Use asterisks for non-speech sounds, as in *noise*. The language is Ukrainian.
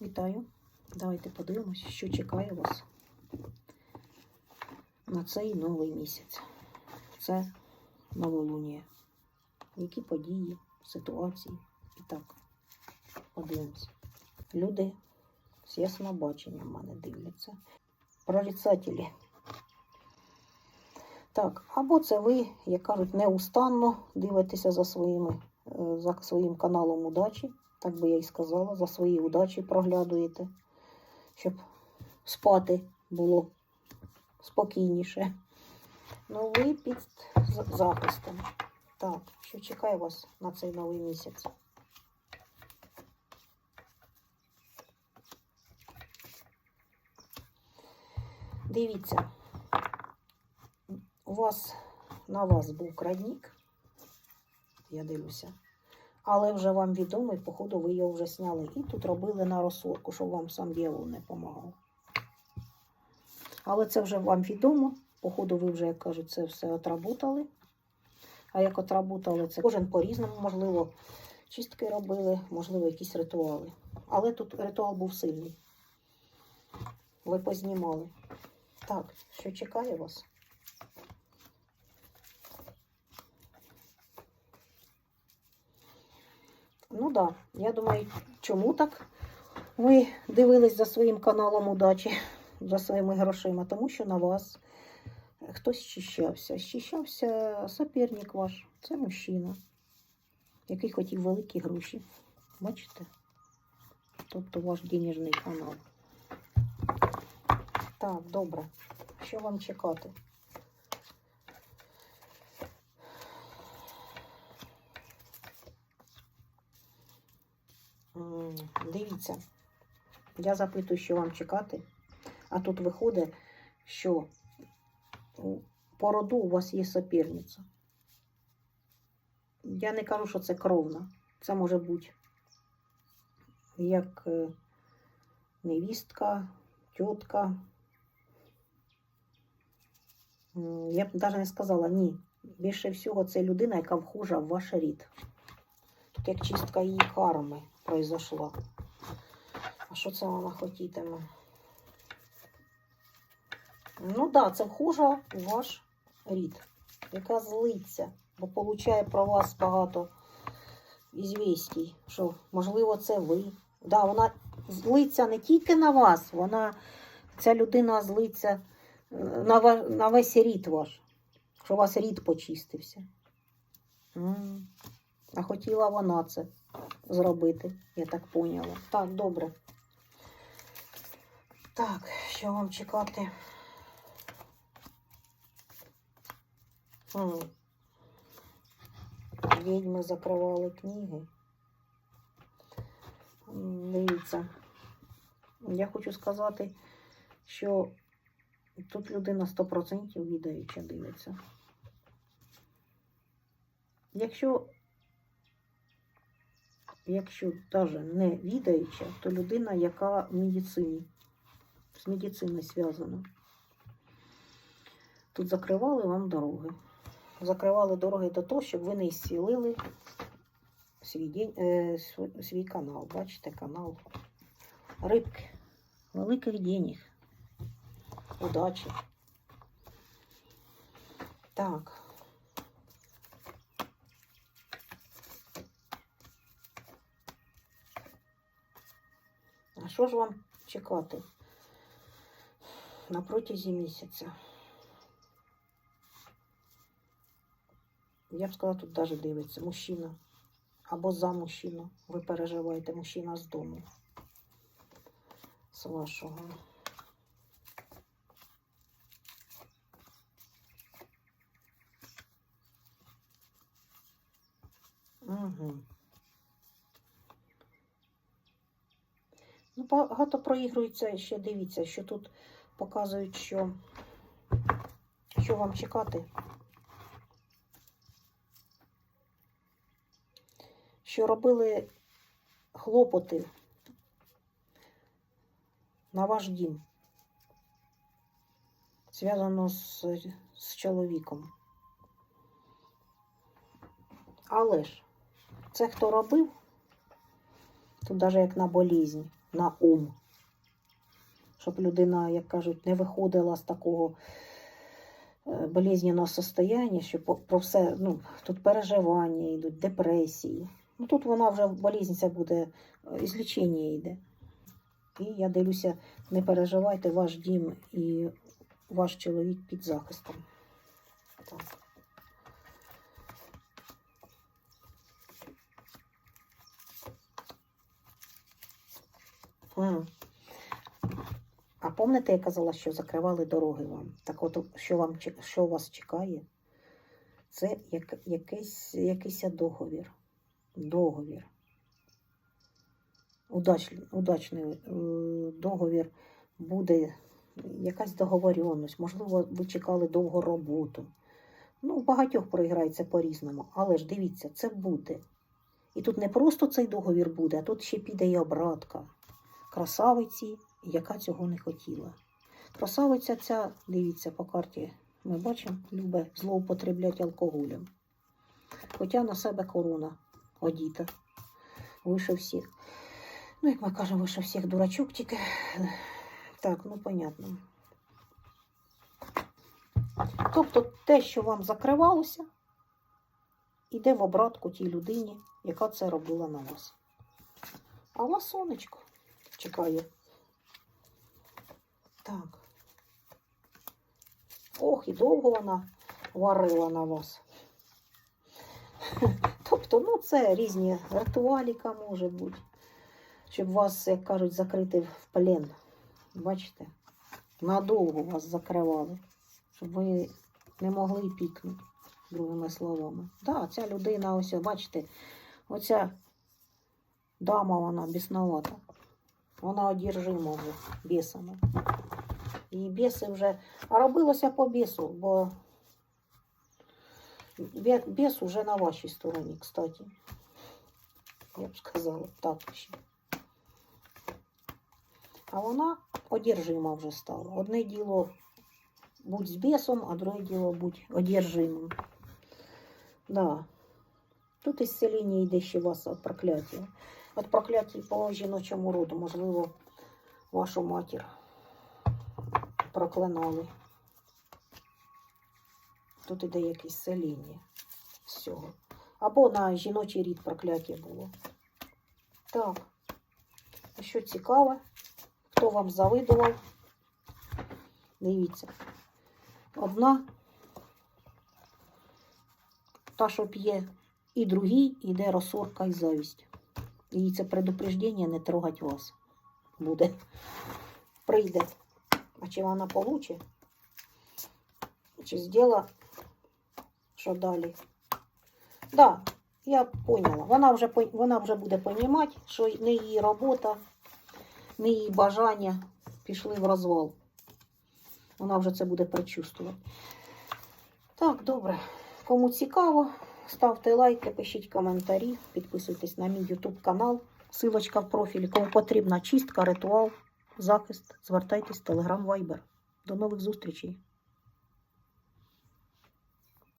Вітаю! Давайте подивимося, що чекає вас на цей новий місяць. Це новолунія. Які події, ситуації. І так, подивимося. Люди з яснобаченням мене дивляться. Прорицателі. Так, або це ви, як кажуть, неустанно дивитеся за своїми, е, за своїм каналом удачі, так би я і сказала, за свої удачі проглядуєте, щоб спати було спокійніше. Ну, ви під з- захистом. Так, що чекає вас на цей новий місяць? Дивіться, у вас на вас був крадник, я дивлюся, але вже вам відомий, походу, ви його вже сняли. І тут робили на розсорку, щоб вам сам дьявол не допомагав. Але це вже вам відомо. Походу, ви вже, як кажуть, це все отработали. А як отработали, це кожен по-різному, можливо, чистки робили, можливо, якісь ритуали. Але тут ритуал був сильний. Ви познімали. Так, що чекає вас? Ну так, да. я думаю, чому так? Ви дивились за своїм каналом удачі, за своїми грошима, тому що на вас хтось щищався. Щищався соперник ваш, це мужчина, який хотів великі гроші. Бачите? Тобто ваш денежний канал. Так, добре. Що вам чекати? Дивіться, я запитую, що вам чекати, а тут виходить, що по роду у вас є соперниця. Я не кажу, що це кровна. Це може бути як е, невістка, тітка. Я б навіть не сказала ні. Більше всього, це людина, яка вхожа в ваш рід. Тут як чистка її карми произошла. А що це вона хотітиме? Ну так, да, це вхожа у ваш рід, яка злиться, бо получає про вас багато ізвістій, що, можливо, це ви. Да, вона злиться не тільки на вас, вона, ця людина злиться е, на, на весь рід ваш, що у вас рід почистився. А хотіла вона це зробити, я так поняла. Так, добре. Так, що вам чекати? Відьми закривали книги. Дивіться, я хочу сказати, що тут людина 100% відаюча дивиться. Якщо, якщо навіть не відаюча, то людина, яка в медицині, з медициною зв'язана. Тут закривали вам дороги. Закривали дороги до того, щоб ви не зцілили свій, день, е, св- свій канал. Бачите, канал рибки. Великих денег. Удачі. Так. А що ж вам чекати на протязі місяця? Я б сказала, тут навіть дивиться мужчина. Або за мужчину. Ви переживаєте мужчина з дому. З вашого. Угу. Ну, багато проігрується ще дивіться, що тут показують, що, що вам чекати. що робили хлопоти на ваш дім, зв'язано з, з чоловіком. Але ж це хто робив, Тут навіть як на болізнь, на ум. Щоб людина, як кажуть, не виходила з такого е, болезненного состояння, що про все, ну, тут переживання йдуть, депресії. Ну, тут вона вже болізнь ця буде, е, ізлічення йде. І я дивлюся, не переживайте, ваш дім і ваш чоловік під захистом. Так. М. Пам'ятаєте, я казала, що закривали дороги вам? Так от, що, вам, що вас чекає? Це як, якийсь, якийсь договір. Договір. Удачний, удачний е, договір буде якась договоренність. Можливо, ви чекали довго роботу. Ну, у багатьох проіграється по-різному. Але ж дивіться, це буде. І тут не просто цей договір буде, а тут ще піде і обратка. Красавиці, яка цього не хотіла. Красавиця ця, дивіться, по карті ми бачимо, любить злоупотребляти алкоголем. Хоча на себе корона одіта. Вище всіх. Ну, як ми кажемо, вище всіх дурачок тільки. Так, ну понятно. Тобто те, що вам закривалося, іде в обратку тій людині, яка це робила на вас. А вас сонечко чекає. Так. Ох, і довго вона варила на вас. *laughs* Тобто, ну, це різні ритуаліка може бути, щоб вас, як кажуть, закрити в плен. Бачите? Надовго вас закривали, щоб ви не могли пікнути, другими словами. Так, да, ця людина, ось, бачите, оця дама, вона бісновата. Вона одержима бісами. І біси вже. А робилося по бісу, бо бе- біс уже на вашій стороні, кстати. Я б сказала, так ще. А вона одержима вже стала. Одне діло будь з бісом, а друге діло будь одержимим. Да. Тут ісцеління йде ще вас від прокляття. Від прокляття по жіночому роду, можливо, вашу матір Проклинали. Тут іде якесь сеління з. Або на жіночий рід прокляття було. Так. Що цікаве, хто вам завидував? Дивіться. Одна, та, що п'є, і другій іде розсорка і завість. І це предупреждення не трогать вас буде. Прийде. А чи вона получить? Чи зробила, що далі? Да, я поняла. Вона вже, вона вже буде розуміти, що не її робота, не її бажання пішли в розвал. Вона вже це буде предчувствувати. Так, добре. Кому цікаво, ставте лайки, пишіть коментарі, підписуйтесь на мій YouTube канал. Силочка в профілі. Кому потрібна чистка, ритуал, захист, звертайтесь в Telegram Viber. До нових зустрічей!